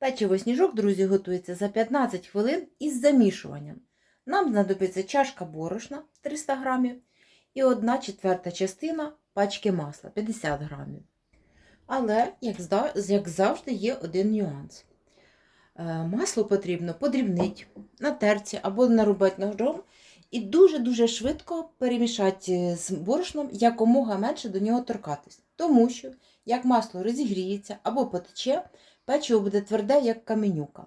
Печиво сніжок, друзі, готується за 15 хвилин із замішуванням. Нам знадобиться чашка борошна 300 грамів і 1 четверта частина пачки масла 50 грамів. Але, як, як завжди, є один нюанс. Е, Масло потрібно подрібнити на терці або нарубати ножом і дуже-дуже швидко перемішати з борошном якомога менше до нього торкатись. Тому що, як масло розігріється або потече, печиво буде тверде, як каменюка.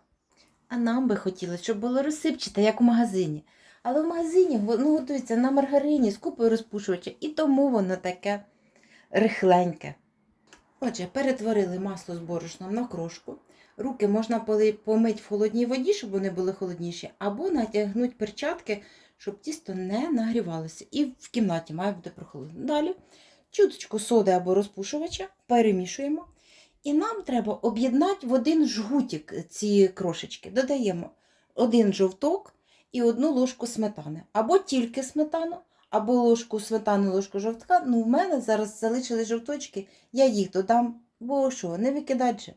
А нам би хотілося, щоб було розсипчате, як у магазині. Але в магазині воно готується на маргарині з купою розпушувача, і тому воно таке рихленьке. Отже, перетворили масло з борошном на крошку. Руки можна помити в холодній воді, щоб вони були холодніші, або натягнути перчатки, щоб тісто не нагрівалося. І в кімнаті має бути прохолодно. Далі чуточку соди або розпушувача перемішуємо. І нам треба об'єднати в один жгутик ці крошечки. Додаємо один жовток і одну ложку сметани. Або тільки сметану, або ложку сметани, ложку жовтка. Ну, в мене зараз залишили жовточки, я їх додам, бо що, не викидать же.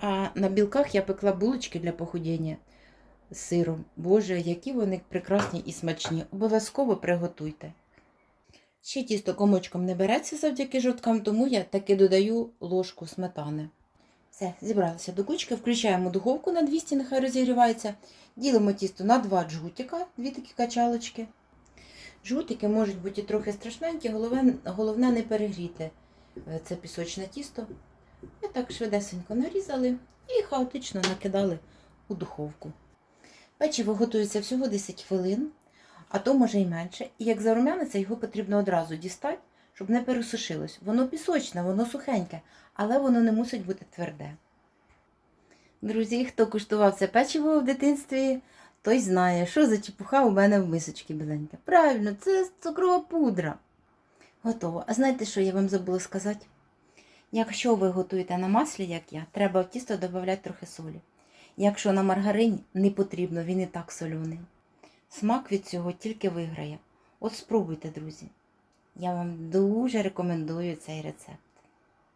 А на білках я пекла булочки для похудіння з сиром. Боже, які вони прекрасні і смачні. Обов'язково приготуйте. Ще тісто комочком не береться завдяки жовткам, тому я таки додаю ложку сметани. Все, зібралися до кучки, включаємо духовку на 200, нехай розігрівається. Ділимо тісто на два джгутика, дві такі качалочки. Жгутики можуть бути трохи страшненькі, головне, головне не перегріти е, це пісочне тісто. І так швидесенько нарізали і хаотично накидали у духовку. Печиво готується всього 10 хвилин, а то може й менше. І як зарум'яниться, його потрібно одразу дістати, щоб не пересушилось. Воно пісочне, воно сухеньке, але воно не мусить бути тверде. Друзі, хто куштував це печиво в дитинстві, той знає, що за чепуха у мене в мисочці біленька. Правильно, це цукрова пудра. Готово. А знаєте, що я вам забула сказати? Якщо ви готуєте на маслі, як я, треба в тісто додати трохи солі. Якщо на маргарині, не потрібно, він і так соляний. Смак від цього тільки виграє. От спробуйте, друзі. Я вам дуже рекомендую цей рецепт.